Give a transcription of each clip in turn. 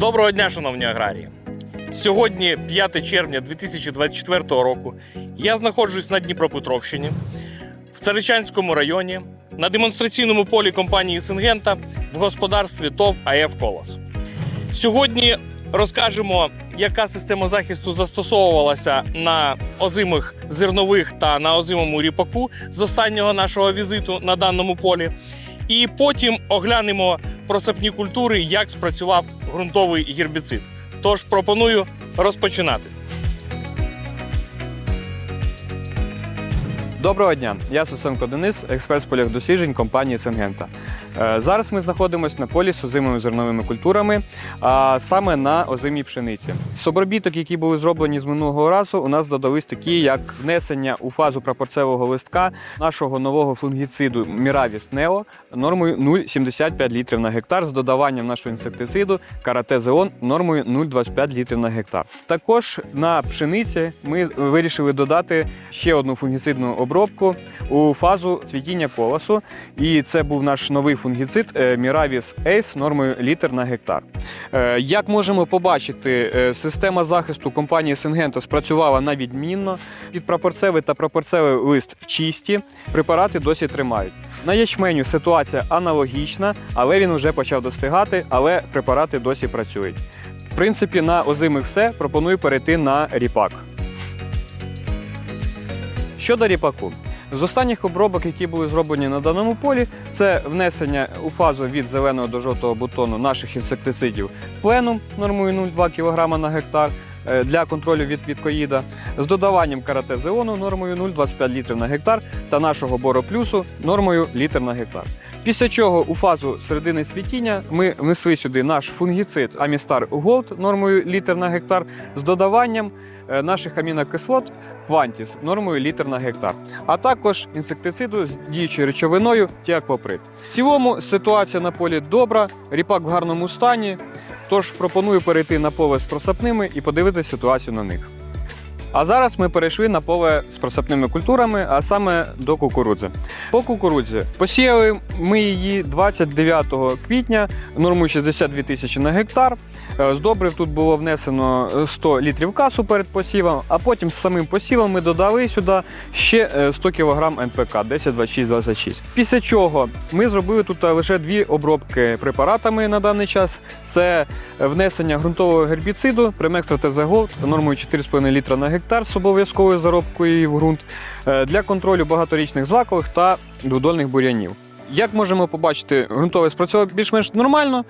Доброго дня, шановні аграрії! Сьогодні 5 червня 2024 року. Я знаходжусь на Дніпропетровщині в Царичанському районі на демонстраційному полі компанії Сингента в господарстві ТОВ АФ Колос. Сьогодні розкажемо, яка система захисту застосовувалася на озимих зернових та на озимому ріпаку з останнього нашого візиту на даному полі. І потім оглянемо просапні культури, як спрацював ґрунтовий гербіцид. Тож пропоную розпочинати. Доброго дня, я Сусенко Денис, експерт з полях досліджень компанії Сенгента. Зараз ми знаходимося на полі з озимими зерновими культурами, а саме на озимій пшениці. З обробіток, які були зроблені з минулого разу, у нас додались такі, як внесення у фазу прапорцевого листка нашого нового фунгіциду Міравіс Нео нормою 0,75 літрів на гектар з додаванням нашого інсектициду Каратезеон нормою 0,25 літрів на гектар. Також на пшениці ми вирішили додати ще одну фунгіцидну обробку у фазу цвітіння колосу. І це був наш новий фунгіцид е, Miravis Ace нормою літр на гектар. Е, Як можемо побачити, е, система захисту компанії Сингента спрацювала на відмінно. Підпрапорцевий та прапорцевий лист чисті, препарати досі тримають. На ячменю ситуація аналогічна, але він вже почав достигати, але препарати досі працюють. В принципі, на озимих все. Пропоную перейти на ріпак. Щодо ріпаку, з останніх обробок, які були зроблені на даному полі, це внесення у фазу від зеленого до жовтого бутону наших інсектицидів пленум нормою 0,2 кг на гектар е, для контролю від квіткоїда, з додаванням каратезеону нормою 0,25 літрів на гектар та нашого бороплюсу нормою літр на гектар. Після чого у фазу середини цвітіння ми внесли сюди наш фунгіцид Амістар Голд нормою літр на гектар з додаванням е, наших амінокислот Квантіс нормою літр на гектар, а також інсектициду з діючою речовиною тіаквоприд. В цілому ситуація на полі добра, ріпак в гарному стані. Тож пропоную перейти на поле з просапними і подивитися ситуацію на них. А зараз ми перейшли на поле з просапними культурами, а саме до кукурудзи. По кукурудзі посіяли ми її 29 квітня нормою 62 тисячі на гектар. Е, З добрив тут було внесено 100 літрів касу перед посівом, а потім з самим посівом ми додали сюди ще е, 100 кг НПК 102626. Після чого ми зробили тут лише дві обробки препаратами на даний час. Це внесення ґрунтового гербіциду Премекстра ТЗ нормою 4,5 літра на гектар з обов'язковою заробкою в ґрунт е, для контролю багаторічних злакових та додольних бур'янів. Як можемо побачити, ґрунтовий спрацьовував більш-менш нормально.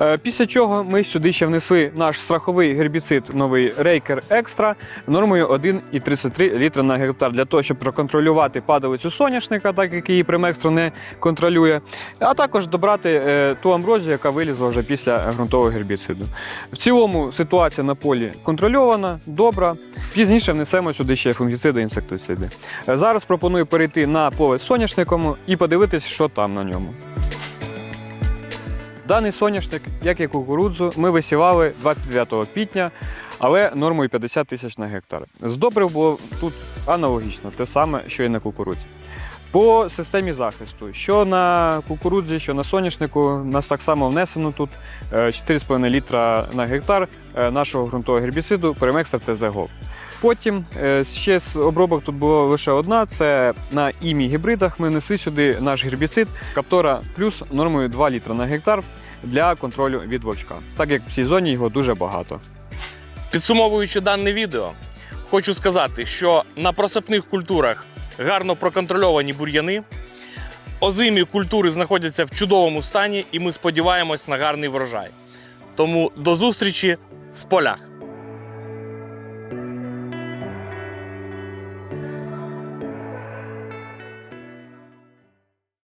Е, Після чого ми сюди ще внесли наш страховий гербіцид новий Рейкер Екстра нормою 1,33 літра на гектар для того, щоб проконтролювати падалицю соняшника, так як її Премекстро не контролює, а також добрати е, ту амброзію, яка вилізла вже після ґрунтового гербіциду. В цілому ситуація на полі контрольована, добра. Пізніше внесемо сюди ще фунгіциди, інсектициди. Е, Зараз пропоную перейти на поле з соняшником і подивитись, що там на ньому. Даний соняшник, як і кукурудзу, ми висівали 29 квітня, але нормою 50 тисяч на гектар. З добрив було тут аналогічно, те саме, що і на кукурудзі. По системі захисту, що на кукурудзі, що на соняшнику, нас так само внесено тут е, 4,5 літра на гектар е, нашого ґрунтового гербіциду Перемекстер ТЗ Гол. Потім е, ще з обробок тут було лише одна. Це на імі гібридах. Ми несли сюди наш гербіцид Каптора плюс нормою 2 літра на гектар для контролю від вовчка, так як в сезоні його дуже багато. Підсумовуючи дане відео, хочу сказати, що на просапних культурах гарно проконтрольовані бур'яни. Озимі культури знаходяться в чудовому стані, і ми сподіваємось на гарний врожай. Тому до зустрічі в полях.